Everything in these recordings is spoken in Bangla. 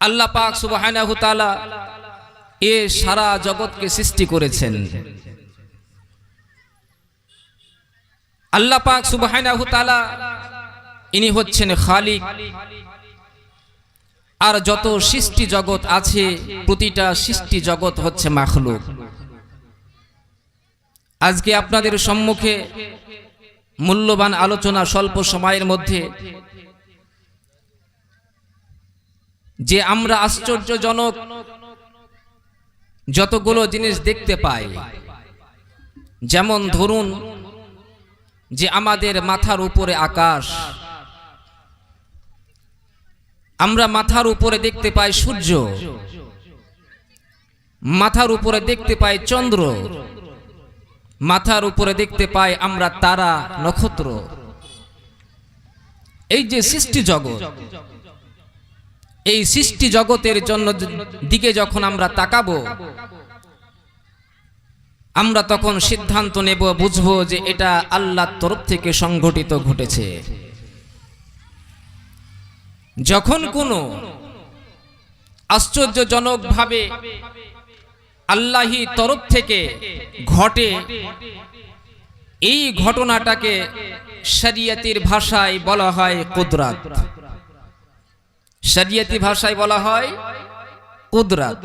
আল্লাহ পাক সুবহানাহু এ সারা জগৎকে সৃষ্টি করেছেন। আল্লাহ পাক সুবহানাহু ইনি হচ্ছেন খালিক। আর যত সৃষ্টি জগৎ আছে, প্রতিটা সৃষ্টি জগৎ হচ্ছে মাখলুক। আজকে আপনাদের সম্মুখে মূল্যবান আলোচনা স্বল্প সময়ের মধ্যে যে আমরা আশ্চর্যজনক যতগুলো জিনিস দেখতে পাই। যেমন ধরুন যে আমাদের মাথার উপরে আকাশ। আমরা মাথার উপরে দেখতে পাই সূর্য। মাথার উপরে দেখতে পাই চন্দ্র। মাথার উপরে দেখতে পাই আমরা তারা নক্ষত্র। এই যে সৃষ্টি জগৎ এই সৃষ্টি জগতের জন্য দিকে যখন আমরা তাকাবো, আমরা তখন সিদ্ধান্ত নেব, বুঝব যে এটা আল্লাহর তরফ থেকে সংঘটিত ঘটেছে। যখন কোনো আশ্চর্যজনকভাবে আল্লাহি তরফ থেকে ঘটে, এই ঘটনাটাকে শরিয়তির ভাষায় বলা হয় কুদরাত। শরিয়তি ভাষায় বলা হয় কুদরাত।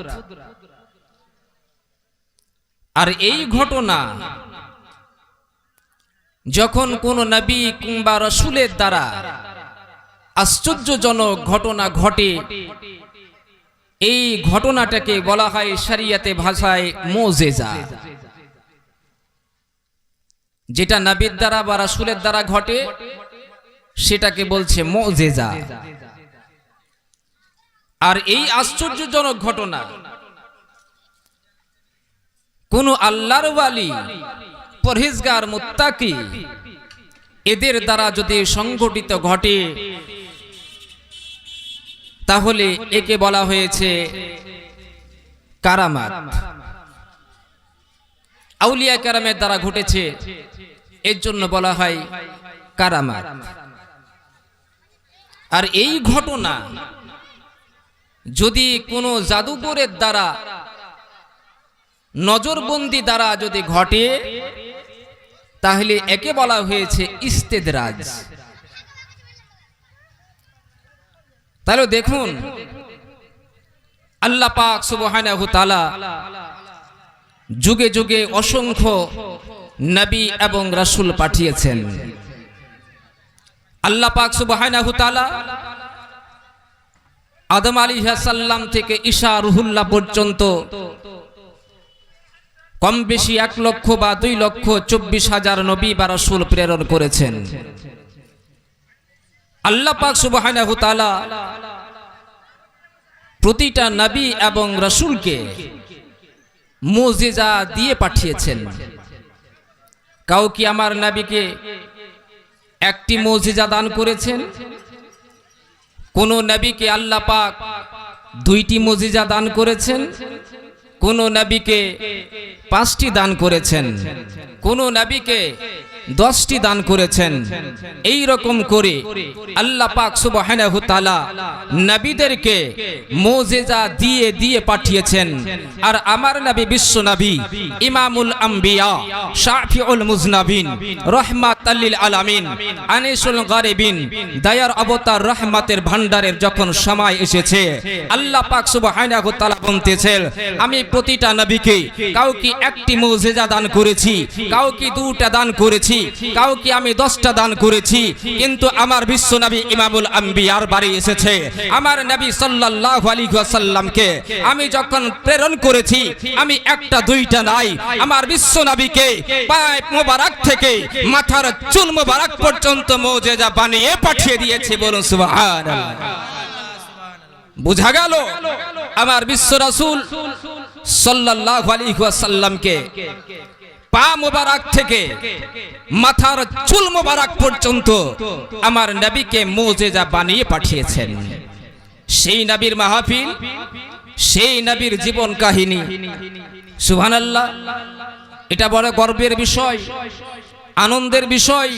আর এই ঘটনা যখন কোন নবী কিংবা রসুলের দ্বারা আশ্চর্যজনক ঘটনা ঘটে, এই ঘটনাটাকে বলা হয় শরিয়াতে ভাষায় মোজেজা। যেটা নবীর দ্বারা বা রাসুলের দ্বারা ঘটে, সেটাকে বলছে মোজেজা। আর এই আশ্চর্যজনক ঘটনা, কোন আল্লাহর ওয়ালি, পরহেজগার, মুত্তাকি, এদের দ্বারা যদি সংগঠিত ঘটে, তাহলে একে বলা হয়েছে কারামাত। আউলিয়া কারামের দ্বারা ঘটেছে, এর জন্য বলা হয় কারামাত। আর এই ঘটনা যদি কোনো জাদুকরের দ্বারা, নজরবন্দি দ্বারা যদি ঘটে, তাহলে একে বলা হয়েছে ইস্তেদরাজ। তাহলে দেখুন, আল্লাহ পাক সুবহানাহু তাআলা যুগে যুগে অসংখ্য নবী এবং রাসূল পাঠিয়েছেন। আল্লাহ পাক সুবহানাহু তাআলা আদম আলী সালাম থেকে ঈশা রুহুল্লাহ পর্যন্ত কম বেশি এক লক্ষ বা দুই লক্ষ চব্বিশ হাজার নবী বা রাসূল প্রেরণ করেছেন। আল্লাহ পাক তাআলা প্রতিটা নবী এবং রাসূলকে মুজিজা দিয়ে পাঠিয়েছেন। কাউ কি আমার নবীকে একটি মুজিজা দান করেছেন কোন নবীকে আল্লাহ পাক দুইটি মজিজা দান করেছেন, কোন নবীকে পাঁচটি দান করেছেন, কোন নবীকে দশটি দান করেছেন। এই রকম করে আল্লাহ পাক তাআলা নবীদেরকে মুজিজা দিয়ে দিয়ে পাঠিয়েছেন। আর আমার নবী বিশ্ব নবী ইমামুল আম্বিয়া, শাফিউল মুজনাবিন রহমাতাল লিল আলামিন, আনিসুল গারিবিন, দয়ার অবতার রহমাতের ভান্ডারের যখন সময় এসেছে, আল্লাহ পাক তাআলা বলতেছেন, আমি প্রতিটা নবীকে কাউকে একটি মুজিজা দান করেছি, কাউকে দুটা দান করেছি কাউকে আমি দশটা দান করেছি, কিন্তু আমার বিশ্ব নবী ইমামুল আম্বিয়ার বাড়ি এসেছে। আমার নবী সাল্লাল্লাহু আলাইহি ওয়াসাল্লামকে আমি যখন প্রেরণ করেছি, আমি একটা দুইটা নাই, আমার বিশ্ব নবীকে মোবারক থেকে মাথার চুল মোবারক পর্যন্ত মুজিজা বানিয়ে পাঠিয়ে দিয়েছি বলুন সুবহানাল্লাহ। বুঝা গেল? আমার বিশ্ব রাসূল সাল্লাল্লাহু আলাইহি ওয়াসাল্লামকে পা মোবারক থেকে মাথার চুল মোবারক পর্যন্ত আমার নবীকে মোজেজা বানিয়ে পাঠিয়েছেন। সেই নবীর মাহফিল, সেই নবীর জীবন কাহিনী। সুবহানাল্লাহ, এটা বড় গর্বের বিষয়, আনন্দের বিষয়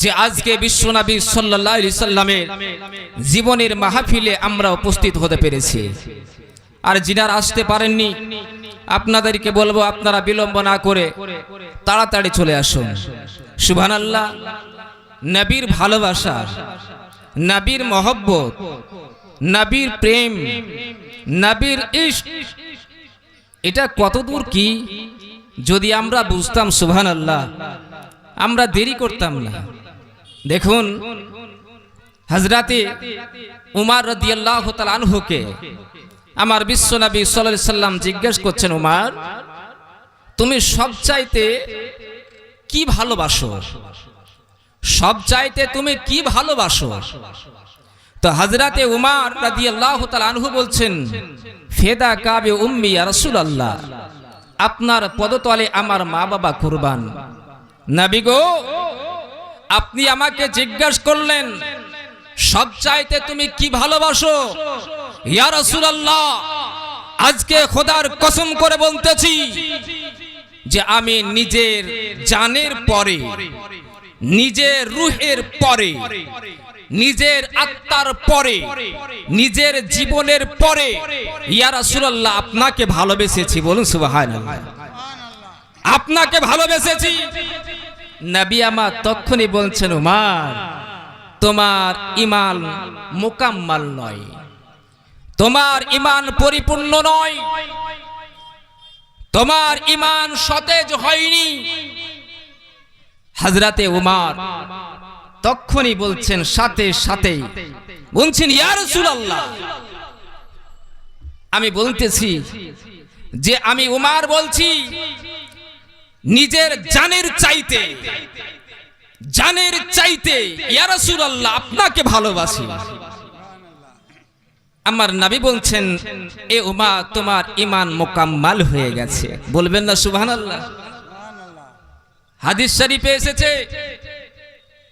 যে আজকে বিশ্বনবী সাল্লাল্লাহু আলাইহি সাল্লামের জীবনের মাহফিলে আমরা উপস্থিত হতে পেরেছি। আর যিনার আসতে পারেননি। আপনাদেরকে বলব, আপনারা বিলম্ব না করে তাড়াতাড়ি চলে আসুন। সুভান আল্লাহ নবীর ভালোবাসা, নবীর মহব্বত, নবীর প্রেম, নবীর ইশক, এটা কতদূর কি? যদি আমরা বুঝতাম সুভান আল্লাহ আমরা দেরি করতাম না। দেখুন হজরাতে উমার রদিয়াল্লাহ আনহুকে আমার বিশ্বনবী সাল্লাল্লাহু সাল্লাম জিজ্ঞেস করছেন, উমার, তুমি সব চাইতে কি ভালোবাসো? সব চাইতে তুমি কি ভালোবাসো? তো হজরতে উমার রাদিয়াল্লাহু তাআলা আনহু বলছেন, ফেদা কাবে উম্মি ইয়া রাসূলুল্লাহ, আপনার পদতলে আমার মা বাবা কুরবান। নবী গো, আপনি আমাকে জিজ্ঞাসা করলেন সব চাইতে তুমি কি ভালোবাসো? আজকে খোদার কসম করে বলতেছি যে আমি নিজের জানের পরে, নিজের রুহের পরে, নিজের আত্মার পরে, নিজের জীবনের পরে, ইয়া রাসূলুল্লাহ, আপনাকে ভালোবেসেছি, বলুন সুবহানাল্লাহ। আপনাকে ভালোবেসেছি। নবী আমার তখনই বলছেন, উমার, তোমার ইমান মোকাম্মাল নয়। তোমার ইমান পরিপূর্ণ নয়। তোমার ইমান সতেজ হয়নি। হাজরাতে উমার তখনই বলছেন, সাথে সাথে। বলছেন আমি বলতেছি যে, আমি উমার বলছি, নিজের জানের চাইতে জানের চাইতে, ইয়া রাসূলুল্লাহ, আপনাকে ভালোবাসি। আমার নবী বলছেন, এ উমা, তোমার ইমান মোকাম্মাল হয়ে গেছে। বলবেন না, সুবহানাল্লাহ। হাদিস শরীফে এসেছে,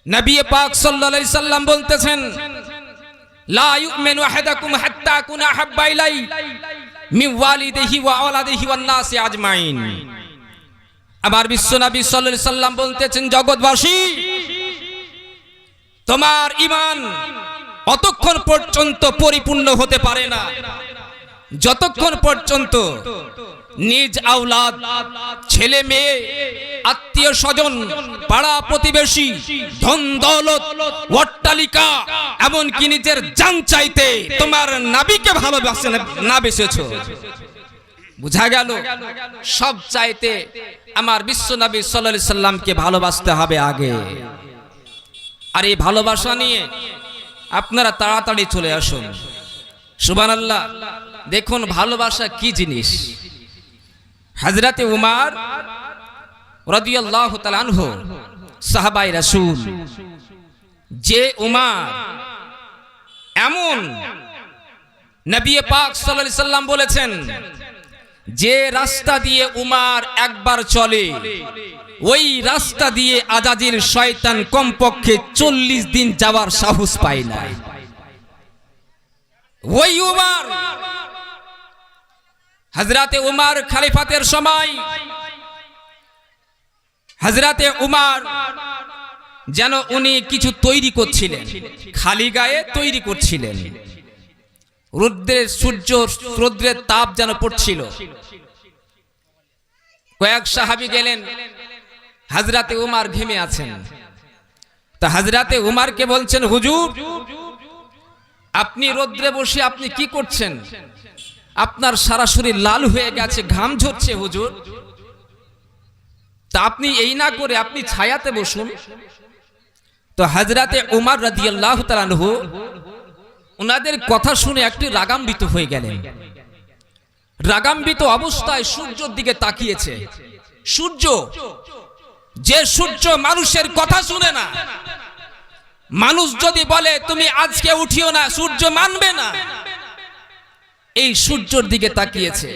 নবী পাক সাল্লাল্লাহু সাল্লাম বলতেছেন, লা ইউমিনু আহাদাকুম হাত্তা কুনা হাব্বা ইলাই, মিন ওয়ালিদিহি ওয়া আওলাদিহি ওয়ান নাসি আজমাইন। আমার বিশ্ব নবী সাল্লাল্লাহু সাল্লাম বলতেছেন, জগৎবাসী, তোমার ঈমান অতক্ষণ পর্যন্ত পরিপূর্ণ হতে পারে না। যতক্ষণ পর্যন্ত নিজ আওলাদ, ছেলে মেয়ে, আত্মীয় স্বজন, পাড়া প্রতিবেশী, ধন দৌলত, অট্টালিকা, এমনকি নিজের জান চাইতে তোমার নাবিকে ভালোবাসে না- বেসেছো। বুঝা গেল? সব চাইতে আমার বিশ্ব নবী সাল্লাল্লাহু সাল্লামকে ভালোবাসতে হবে আগে। আর এই ভালোবাসা নিয়ে আপনারা তাড়াতাড়ি চলে আসুন। সুবহানাল্লাহ। দেখুন, ভালোবাসা কি জিনিস? হাজরাতে উমার রাদিয়াল্লাহু সাহাবাই রাসূল। যে উমার এমন নবী পাক সাল্লাল্লাহু সাল্লাম বলেছেন, যে রাস্তা দিয়ে উমার একবার চলে ওই রাস্তা দিয়ে আজাদির শয়তান কমপক্ষে চল্লিশ দিন যাওয়ার সাহস পায় না। ওই উমার হজরতে উমার খালিফাতের সময় হজরতে উমার যেন উনি কিছু তৈরি করছিলেন, খালি গায়ে তৈরি করছিলেন। রুদ্রের সূর্য রুদ্রের তাপ যেন পড়ছিল। কয়েক সাহাবি গেলেন হাজরাতে উমার ঘেমে আছেন। তা হাজরাতে উমারকে বলছেন, হুজুর, আপনি রোদ্রে বসে আপনি কি করছেন? আপনার সারা শরীর লাল হয়ে গেছে, ঘাম ঝরছে, হুজুর। তা আপনি এই না করে আপনি ছায়াতে বসুন। তো হাজরাতে উমার রাদিয়াল্লাহু তাআলা আনহু ওনাদের কথা শুনে একটি রাগাম্বিত হয়ে গেলেন। রাগাম্বিত অবস্থায় সূর্যর দিকে তাকিয়েছে। সূর্য যে সূর্য মানুষের কথা শুনে না, মানুষ যদি বলে, তুমি আজকে উঠিও না, সূর্য মানবে না, এই সূর্যর দিকে তাকিয়েছে।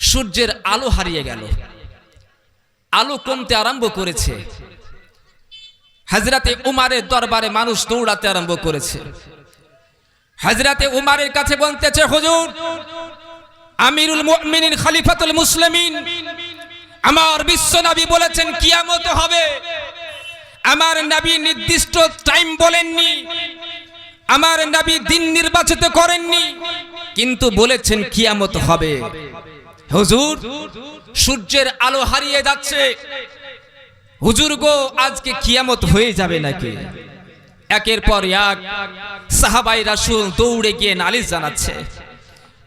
সূর্যের আলো হারিয়ে গেল। আলো কমতে আরম্ভ করেছে। হাজরাতে উমারের দরবারে মানুষ দৌড়াতে আরম্ভ করেছে। হাজরাতে উমারের কাছে বলতেছে, হুজুর, আমিরুল মুমিনিন খলিফাতুল মুসলিমিন আমার বিশ্ব নবী বলেছেন, কিয়ামত হবে। আমার নবী নির্দিষ্ট টাইম বলেননি। আমার নবী দিন নির্বাচিত করেননি। কিন্তু বলেছেন, কিয়ামত হবে। হুজুর, সূর্যের আলো হারিয়ে যাচ্ছে। হুজুর গো, আজকে কিয়ামত হয়ে যাবে নাকি? একের পর এক সাহাবাই রাসুল দৌড়ে গিয়ে নালিশ জানাচ্ছে।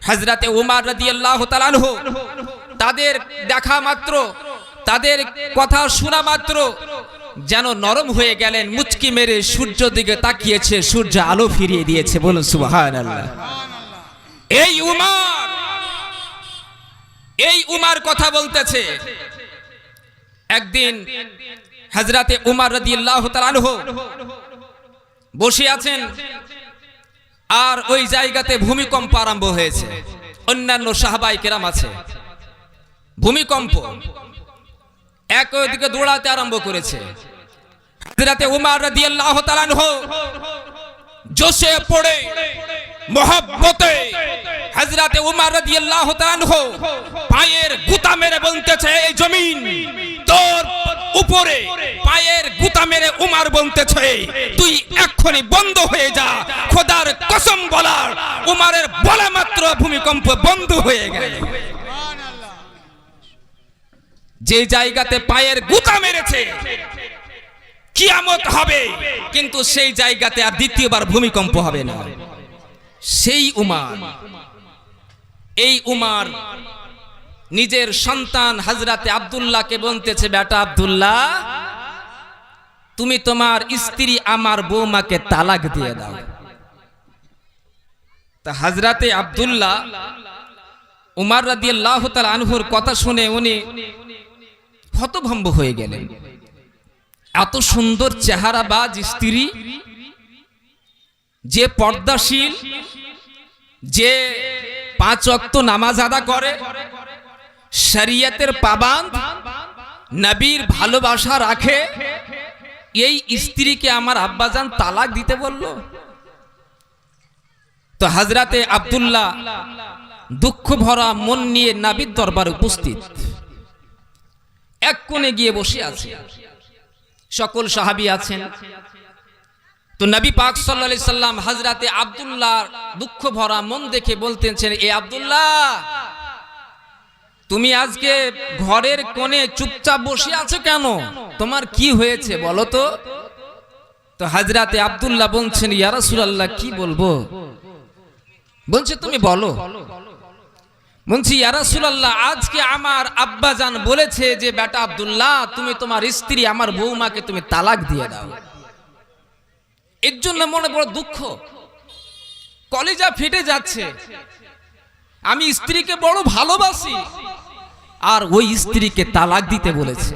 হযরতে উমার রাদিয়াল্লাহু তাআলা তাদের দেখা মাত্র, তাদের কথা শোনা মাত্র, যেন নরম হয়ে গেলেন, মুচকি মেরে সূর্য দিকে তাকিয়েছে, সূর্য আলো ফিরিয়ে দিয়েছে, বলুন সুবহানাল্লাহ। এই উমার এই উমার কথা বলতেছে। একদিন হজরতে উমার রাদিয়াল্লাহু তাআলা আনহু বসে আছেন, আর ওই জায়গাতে ভূমিকম্প আরম্ভ হয়েছে। অন্যান্য সাহাবাই কেরাম আছে। ভূমিকম্প। এক ওইদিকে দৌড়াতে আরম্ভ করেছে। উমার রাদিয়াল্লাহু মেরে জমিন। তোর উপরে পায়ের মেরে উমার তুই এক্ষুনি বন্ধ হয়ে যা। খোদার কসম বলার উমারের বলা মাত্র ভূমিকম্প বন্ধ হয়ে গেল। যে জায়গাতে পায়ের গুতা মেরেছে, কিয়ামত হবে, কিন্তু সেই জায়গাতে আর দ্বিতীয়বার ভূমিকম্প হবে না। সেই উমার, এই উমার নিজের সন্তান হাজরাতে আব্দুল্লাহকে বলতেছে, বেটা আব্দুল্লাহ, তুমি তোমার স্ত্রী আমার বৌমাকে তালাক দিয়ে দাও। তা হাজরাতে আব্দুল্লাহ উমার রাদিয়াল্লাহু তাআলা আনহুর কথা শুনে উনি হতভম্ব হয়ে গেলেন। এত সুন্দর চেহারা চেহারাবাজ স্ত্রী, যে পর্দাশীল, যে পাঁচ অক্ত নামাজ আদা করে, শরিয়তের পাবান নবীর ভালোবাসা রাখে, এই স্ত্রীকে আমার আব্বাজান তালাক দিতে বলল। তো হাজরাতে আব্দুল্লাহ দুঃখ ভরা মন নিয়ে নাবির দরবার উপস্থিত। এক কোণে গিয়ে বসে আছে। সকল সাহাবি আছেন। তো নবী পাক আলাইহি সাল্লাম হযরতে আব্দুল্লাহ দুঃখ ভরা মন দেখে বলতেছেন এ আব্দুল্লাহ, তুমি আজকে ঘরের কোণে চুপচাপ বসে আছো কেন? তোমার কি হয়েছে বলো তো? তো হাজরাতে আব্দুল্লাহ বলছেন, ইয়া রাসূলুল্লাহ, কি বলব? বলছে, তুমি বলো। বলছি, ইয়া রাসূলুল্লাহ, আজকে আমার আব্বাজান বলেছে যে, বেটা আব্দুল্লাহ, তুমি তোমার স্ত্রী, আমার বৌমাকে তুমি তালাক দিয়ে দাও। এর জন্য মনে বড় দুঃখ। কলেজা ফেটে যাচ্ছে। আমি স্ত্রীকে বড় ভালোবাসি, আর ওই স্ত্রীকে তালাক দিতে বলেছে।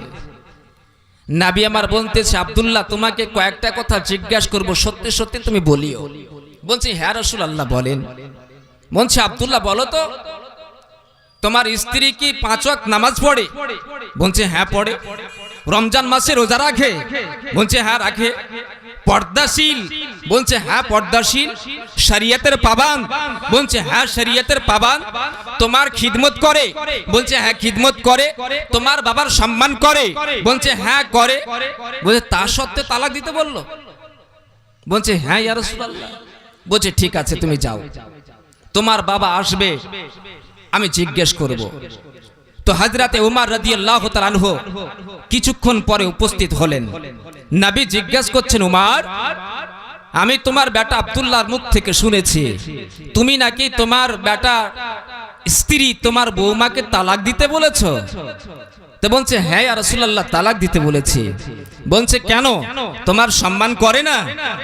নাবি আমার বলতেছে, আবদুল্লাহ, তোমাকে কয়েকটা কথা জিজ্ঞাসা করব, সত্যি সত্যি তুমি বলিও। বলছি হ্যাঁ রসুল আল্লাহ বলেন। বলছি, আব্দুল্লাহ, বলো তো। তোমার স্ত্রী কি পাঁচ নামাজ পড়ে? বলছে হ্যাঁ পড়ে। রমজান মাসে রোজা রাখে? বলছে হ্যাঁ রাখে। পর্দাশীল? বলছে হ্যাঁ পর্দাশীল। শরিয়তের পাবান? বলছে হ্যাঁ শরিয়তের পাবান। তোমার খিদমত করে? বলছে হ্যাঁ খিদমত করে। তোমার বাবার সম্মান করে? বলছে হ্যাঁ করে। বলছে, তা সত্ত্বে তালাক দিতে বলল? বলছে হ্যাঁ ইয়া রাসূলুল্লাহ। বলছে, ঠিক আছে, তুমি যাও। তোমার বাবা আসবে। আমি জিজ্ঞেস করব। তো হাজরাতে উমার রাদিয়াল্লাহু তাআলা আনহু কিছুক্ষণ পরে উপস্থিত হলেন। নবী জিজ্ঞেস করছেন, উমার, আমি তোমার বেটা আব্দুল্লাহর মুখ থেকে শুনেছি। তুমি নাকি তোমার বেটা স্ত্রী তোমার বৌমাকে তালাক দিতে বলেছ? তো বলছে হ্যাঁ ইয়া রাসূলুল্লাহ, তালাক দিতে বলেছি। বলছে কেন? তোমার সম্মান করে না?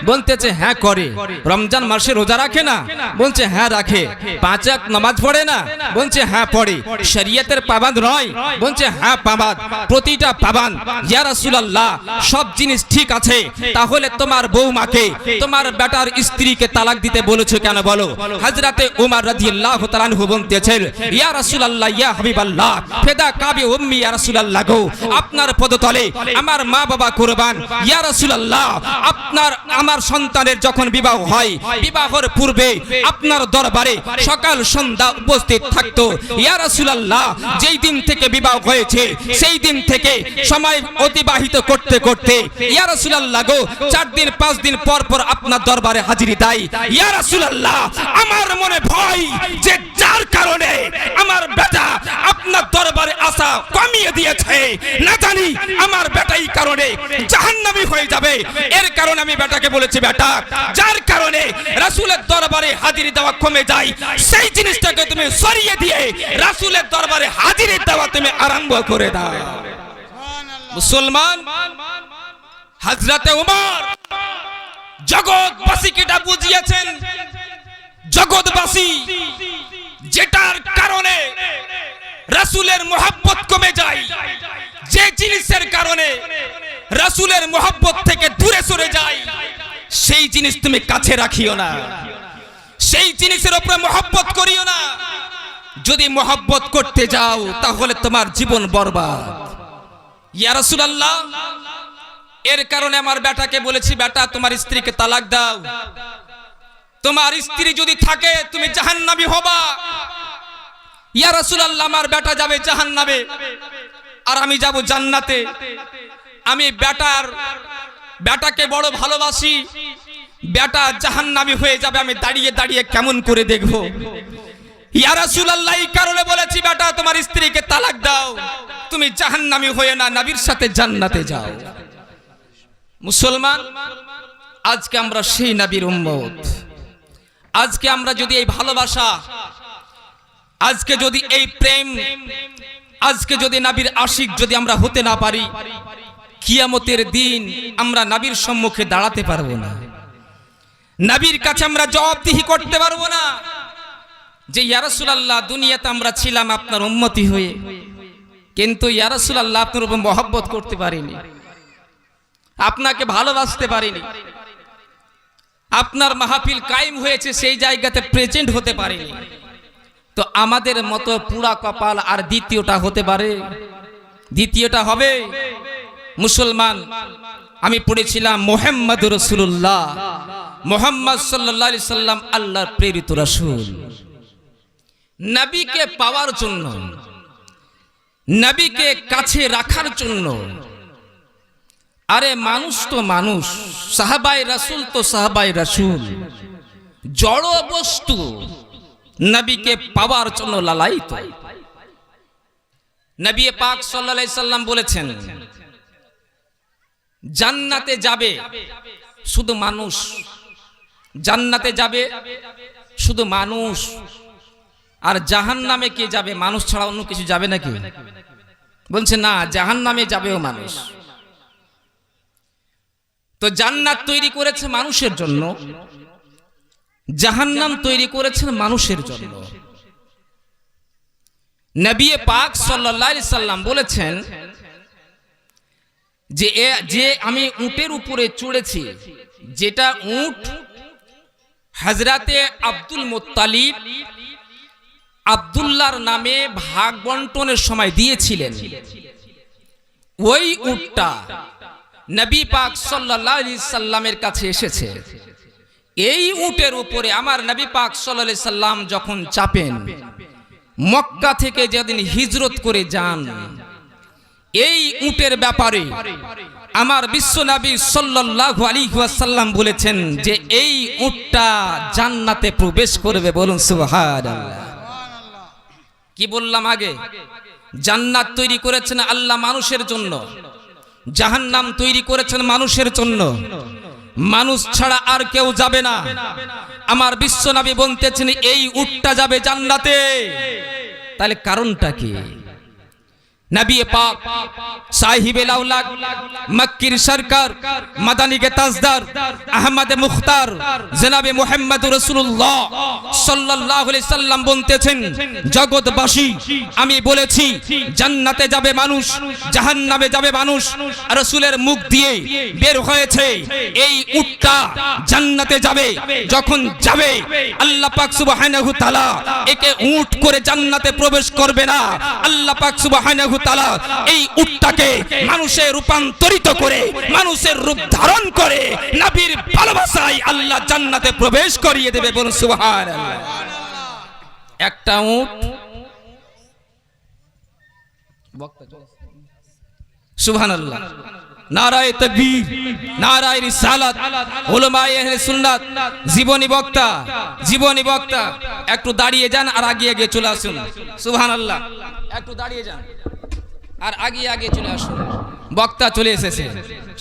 বলতেছে হ্যাঁ করে। রমজান মাসে রোজা রাখে না? বলছে হ্যাঁ রাখে। পাঁচ ওয়াক্ত নামাজ পড়ে না? বলছে হ্যাঁ পড়ে। শরীয়তের পাবাদ নয় বলছে হ্যাঁ পাবাদ প্রতিটা পাবান ইয়া রাসূলুল্লাহ সব জিনিস ঠিক আছে। তাহলে তোমার বৌমাকে তোমার বেটার স্ত্রীকে তালাক দিতে বলেছ কেন বলো? হযরতে উমর রাদিয়াল্লাহু তাআলা আনহু বলতেছেন ইয়া রাসূলুল্লাহ ইয়া হাবিবাল্লাহ ফেদা কাবি উম্মি ইয়া রাসূলুল্লাহ গো আপনার পদতলে আমার মা বাবা করবান। ইয়া রাসূলুল্লাহ, আপনার, আমার সন্তানের যখন বিবাহ হয়, বিবাহের পূর্বে আপনার দরবারে সকাল সন্ধ্যা উপস্থিত থাকতো। ইয়া রাসূলুল্লাহ, যেই দিন থেকে বিবাহ হয়েছে, সেই দিন থেকে সময় অতিবাহিত করতে করতে, ইয়া রাসূলুল্লাহ গো, চার দিন, পাঁচ দিন পর পর আপনার দরবারে হাজিরি দেয়। ইয়া রাসূলুল্লাহ, আমার মনে ভয় যে যার কারণে আমার বেটা আপনার দরবারে আসা কমিয়ে দিয়েছে। না জানি আমার বেটা এই কারণে জাহান্নামী হয়ে যাবে। এর কারণে আমি বেটাকে বলেছি বেটা যার কারণে রাসূলের দরবারে হাজিরি দেওয়া কমে যায়। সেই জিনিসটাকে তুমি সরিয়ে দিয়ে রাসূলের দরবারে হাজিরি দেওয়া তুমি আরম্ভ করে দাও। মুসলমান হযরতে উমর জগৎবাসীকে এটা বুঝিয়েছেন। জগৎবাসী যেটার কারণে রাসূলের মোহাব্বত কমে যায়। যে জিনিসের কারণে রাসূলের মোহাব্বত থেকে দূরে সরে যায় সেই জিনিস তুমি কাছে রাখিও না। সেই জিনিসের উপরে মোহাব্বত করিও না। যদি মোহাব্বত করতে যাও, তাহলে তোমার জীবন বরবাদ। ইয়া রাসূলুল্লাহ, এর কারণে আমার বেটাকে বলেছি বেটা তোমার স্ত্রীকে তালাক দাও। তোমার স্ত্রী যদি থাকে, তুমি জাহান্নামী হবা। ইয়া রাসূলুল্লাহ, আমার বেটা যাবে জাহান্নামে। আর আমি যাব জান্নাতে। আমি বেটার বেটাকে বড় ভালোবাসি বেটা জাহান্নামী হয়ে যাবে, আমি দাঁড়িয়ে দাঁড়িয়ে কেমন করে দেখব? ইয়া রাসূলুল্লাহ, এই কারণে বলেছি বেটা তোমার স্ত্রীকে তালাক দাও। তুমি জাহান্নামী হয়ে না সাথে জান্নাতে যাও। মুসলমান, আজকে আমরা সেই আজকে আমরা যদি এই ভালোবাসা, আজকে যদি এই প্রেম, আজকে যদি নাবির আশিক যদি আমরা হতে না পারি কিয়ামতের দিন আমরা নাবির সম্মুখে দাঁড়াতে পারব না। নাবির কাছে আমরা জবাবদিহি করতে পারব না। যে ইয়ারসুলাল্লাহ দুনিয়াতে আমরা ছিলাম আপনার উন্মতি হয়ে। কিন্তু ইয়ারসুলাল্লাহ আপনার উপর মহব্বত করতে পারিনি। আপনাকে ভালোবাসতে পারিনি। আপনার মাহফিল কায়েম হয়েছে, সেই জায়গাতে প্রেজেন্ট হতে পারেনি। তো আমাদের মতো পুরা কপাল আর দ্বিতীয়টা হতে পারে? দ্বিতীয়টা হবে মুসলমান, আমি পড়েছিলাম মোহাম্মদ রসুল্লাহ মোহাম্মদ সাল্লাহ সাল্লাম আল্লাহর প্রেরিত রাসূল। নবীকে পাওয়ার জন্য, নবীকে কাছে রাখার জন্য। আরে মানুষ তো মানুষ, সাহাবাই রাসুল তো সাহাবাই রাসুল। জড় বস্তু নবীকে পাওয়ার জন্য লালায়িত। নবী পাক সাল্লাল্লাহু সাল্লাম বলেছেন জান্নাতে যাবে। শুধু মানুষ। জান্নাতে যাবে। শুধু মানুষ। আর জাহান্নামে কে যাবে? মানুষ ছাড়া অন্য কিছু যাবে নাকি? বলছে, না, জাহান্নামে যাবেও মানুষ। তো জান্নাত তৈরি করেছে মানুষের জন্য। জাহান্নাম তৈরি করেছেন মানুষের জন্য। নবী পাক আলাইহি সাল্লাম বলেছেন যে যে আমি উটের উপরে চড়েছি, যেটা উট হযরতে আব্দুল মুত্তালিব আব্দুল্লাহর নামে ভাগ বন্টনের সময় দিয়েছিলেন। ওই উটটা নবী পাক আলাইহি সাল্লামের কাছে এসেছে। এই উটের উপরে আমার নবী পাক সাল্লাল্লাহু সাল্লাম যখন চাপেন, মক্কা থেকে যেদিন হিজরত করে যান এই উটের ব্যাপারে আমার বিশ্ব নবী সাল্লাল্লাহু আলাইহি বলেছেন যে এই উটটা জান্নাতে প্রবেশ করবে বলুন সুবহানাল্লাহ। কি বললাম আগে? জান্নাত তৈরি করেছেন আল্লাহ মানুষের জন্য, জাহান্নাম তৈরি করেছেন মানুষের জন্য। মানুষ ছাড়া আর কেউ যাবে না। আমার বিশ্বনবী বলতেছেন, এই উটটা যাবে জান্নাতে। তাহলে কারণটা কি? নবী পাক সাহিবে লাউলাক মক্কির সরকার মাদানী কে তাজদার, আহমদ মুখতার, জনাবে মুহাম্মদ রাসূলুল্লাহ সাল্লাল্লাহু আলাইহি সাল্লাম বলতেছেন, জগৎবাসী, আমি বলেছি, জান্নাতে যাবে মানুষ, জাহান্নামে যাবে মানুষ, রাসূলের মুখ দিয়ে বের হয়েছে, এই উটটা জান্নাতে যাবে, যখন যাবে, আল্লাহ পাক সুবহানাহু তাআলা একে উট করে জান্নাতে প্রবেশ করবে না, আল্লাহ পাক সুবহানাহু তাআলা এই উটটাকে মানুষে রূপান্তরিত করে, মানুষের রূপ ধারণ করে নবীর ভালোবাসায় আল্লাহ জান্নাতে প্রবেশ করিয়ে দেবে সুবহানাল্লাহ। একটা একটু দাঁড়িয়ে যান আর আগে আগে চলে আসুন। একটু দাঁড়িয়ে যান। আর আগে আগে চলে আসুন। বক্তা চলে এসেছে।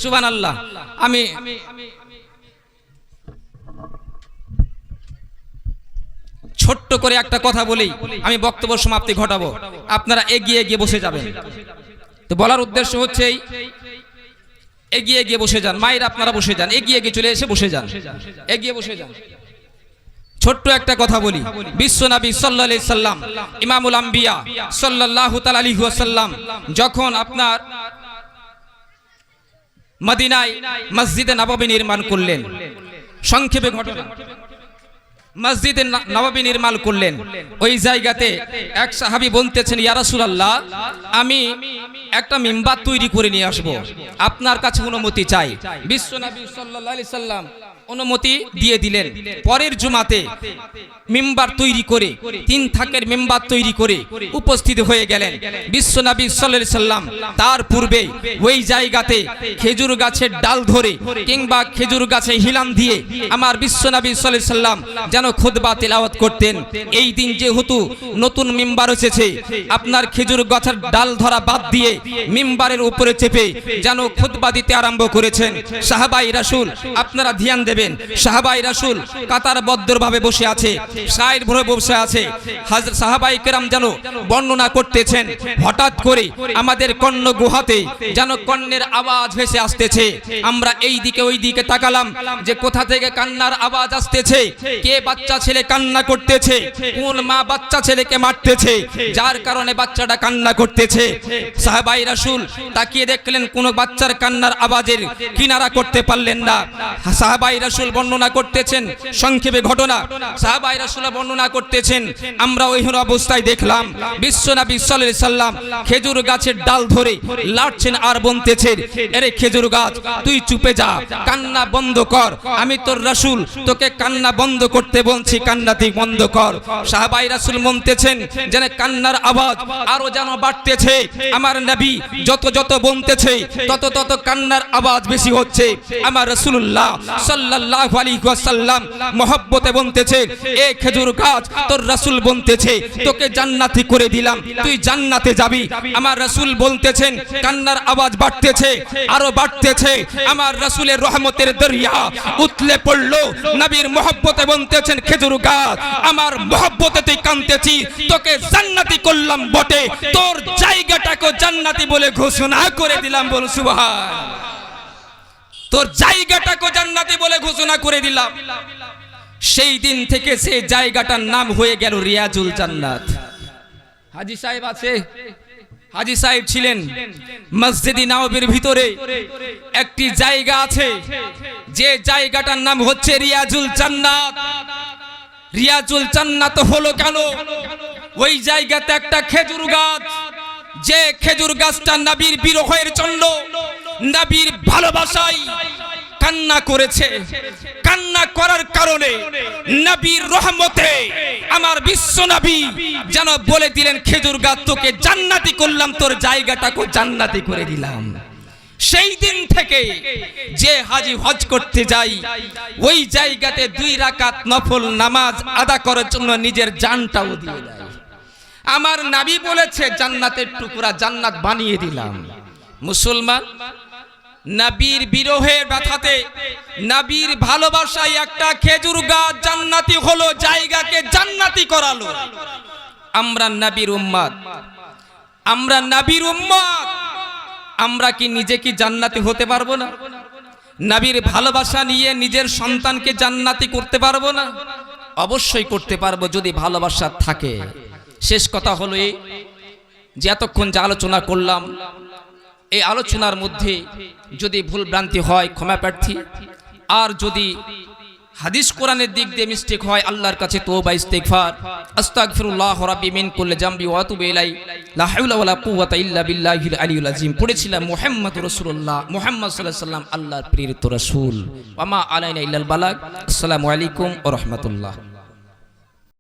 সুবান আল্লাহ আমি ছোট্ট করে একটা কথা বলি। আমি বক্তব্য সমাপ্তি ঘটাবো। আপনারা এগিয়ে এগিয়ে বসে যাবেন। তো বলার উদ্দেশ্য হচ্ছে এগিয়ে এগিয়ে বসে যান। মায়ের আপনারা বসে যান। এগিয়ে এগিয়ে চলে এসে বসে যান। এগিয়ে বসে যান। ছোট্ট একটা কথা বলি। বিশ্বনবী সাল্লাল্লাহু আলাইহি সাল্লাম, ইমামুল আম্বিয়া সাল্লাল্লাহু তাআলা আলাইহি ওয়াসাল্লাম যখন আপনার মদিনায় মসজিদে নববী নির্মাণ করলেন, সংক্ষেপে ঘটনা। মসজিদে নবাবী নির্মাণ করলেন, ওই জায়গাতে এক সাহাবী বলতেছেন, ইয়া রাসূলুল্লাহ, আমি একটা মিম্বার তৈরি করে নিয়ে আসব। আপনার কাছে অনুমতি চাই। বিশ্বনবী সাল্লাল্লাহু আলাইহি সাল্লাম অনুমতি দিয়ে দিলেন। পরের জুমাতে মেম্বার তৈরি করে, তিন থাকের মেম্বার তৈরি করে উপস্থিত হয়ে গেলেন। বিশ্বনবী আলাইহি সাল্লাম তার পূর্বে ওই জায়গাতে খেজুর গাছের ডাল ধরে কিংবা খেজুর গাছে হিলাম দিয়ে আমার বিশ্বনবী আলাইহি সাল্লাম যেন খুতবা তেলাওয়াত করতেন। এই দিন যেহেতু নতুন মিম্বার এসেছে, আপনার খেজুর গাছের ডাল ধরা বাদ দিয়ে মিম্বারের উপরে চেপে যেন খুতবা দিতে আরম্ভ করেছেন। সাহাবাই রাসূল, আপনারা ধ্যান দেবেন। সাহাবাই রাসূল কাতারবদ্ধভাবে বসে আছে, সাইড ভরে বসে আছে। সাহাবাই কেরাম যেন বর্ণনা করতেছেন, হঠাৎ করে আমাদের কর্ণ গুহাতে যেন কর্ণের আওয়াজ ভেসে আসতেছে। আমরা এই দিকে ওই দিকে তাকালাম যে কোথা থেকে কান্নার আওয়াজ আসতেছে, কে বাচ্চা ছেলে কান্না করতেছে, কোন মা বাচ্চা ছেলেকে মারতেছে, যার কারণে বাচ্চাটা কান্না করতেছে। সাহাবাই রাসূল তাকিয়ে দেখলেন কোন বাচ্চার কান্নার আওয়াজের কিনারা করতে পারলেন না। সাহাবাই রাসূল বর্ণনা করতেছেন, সংক্ষেপে ঘটনা। সাহাবাই রাসূল বর্ণনা করতেছেন, আমরা ওই অবস্থায় দেখলাম বিশ্বনবী সাল্লাল্লাহু সাল্লাম খেজুর গাছের ডাল ধরে লাড়ছেন আর বলতেছেন এরে খেজুর গাছ, তুই চুপে যা, কান্না বন্ধ কর। আমি তোর রাসূল, তোকে কান্না বন্ধ করতে বলছি, কান্না তুই বন্ধ কর। সাহাবাই রাসূল বলতেছেন, যেন কান্নার আওয়াজ আরও যেন বাড়তেছে। আমার নবী যত যত বনতেছে, তত তত কান্নার আওয়াজ বেশি হচ্ছে। আমার রাসূলুল্লাহ সাল্লাল্লাহু ওয়াসাল্লাম মহব্বতে এ খেজুর গাছ, তোর তোকে জান্নাতি করে দিলাম, তুই জান্নাতে যাবি। আমার বলতেছেন, কান্নার আওয়াজ বাড়তেছে, আরও বাড়তেছে। আমার রহমতের দরিয়া উতলে পড়ল, নবীর মহব্বতে খেজুর গাছ, আমার মহব্বতে তুই কাঁদতেছি, তোকে জান্নাতি করলাম বটে, তোর জায়গাটাকে জান্নাতি বলে ঘোষণা করে দিলাম বল, সুবহান তোর জায়গাটাকে জান্নাতি বলে ঘোষণা করে দিলাম। সেই দিন থেকে সে জায়গাটার নাম হয়ে গেল রিয়াজুল জান্নাত। হাজি সাহেব আছে? হাজি সাহেব ছিলেন মসজিদি নববীর ভিতরে। একটি জায়গা আছে, যে জায়গাটার নাম হচ্ছে রিয়াজুল জান্নাত। রিয়াজুল জান্নাত হলো কেন? ওই জায়গাতে একটা খেজুর গাছ, যে খেজুর গাছটা নবীর বিরহের জন্য নবীর ভালোবাসায় কান্না করেছে। কান্না করার কারণে নবীর রহমতে আমার বিশ্ব নবী যেন বলে দিলেন, খেজুর গাছ তোকে জান্নাতি করলাম, তোর জায়গাটাকে জান্নাতি করে দিলাম। সেই দিন থেকে যে হাজি হজ করতে যাই, ওই জায়গাতে দুই রাকাত নফল নামাজ আদা করার জন্য নিজের জানটাও দিয়ে দেয়। আমার নাবি বলেছে, জান্নাতের টুকরা জান্নাত বানিয়ে দিলাম। মুসলমান নবীর বিরহের ব্যথাতে, নবীর ভালোবাসায় একটা খেজুর গাছ জান্নাতি হলো, জায়গাকে জান্নাতি করালো। আমরা নবীর উম্মাদ। আমরা নবীর উম্মাদ। আমরা কি নিজে কি জান্নাতি হতে পারব না? নবীর ভালোবাসা নিয়ে নিজের সন্তানকে জান্নাতি করতে পারব না? অবশ্যই করতে পারব যদি ভালোবাসা থাকে। শেষ কথা হলো এই যে এতক্ষণ যে আলোচনা করলাম এই আলোচনার মধ্যে যদি ভুল ভ্রান্তি হয়, ক্ষমা প্রার্থী। আর যদি হাদিস কোরআনের দিক দিয়ে মিস্টেক হয়, আল্লাহর কাছে তোবা ইস্তেগফার। আস্তাগফিরুল্লাহ রাব্বি মিন কুল্লি জামবি ওয়া আতুবু ইলাই লা হাওলা ওয়ালা কুওয়াতা ইল্লা বিল্লাহিল আলিয়ুল আযীম। পড়েছিলাম মুহাম্মদ রাসূলুল্লাহ, মুহাম্মদ সাল্লাল্লাহু আলাইহি সাল্লাম আল্লাহর প্রেরিত রাসূল। ওয়া মা আলাইনা ইল্লাল বালাগ। আসসালামু আলাইকুম ওয়া রাহমাতুল্লাহ।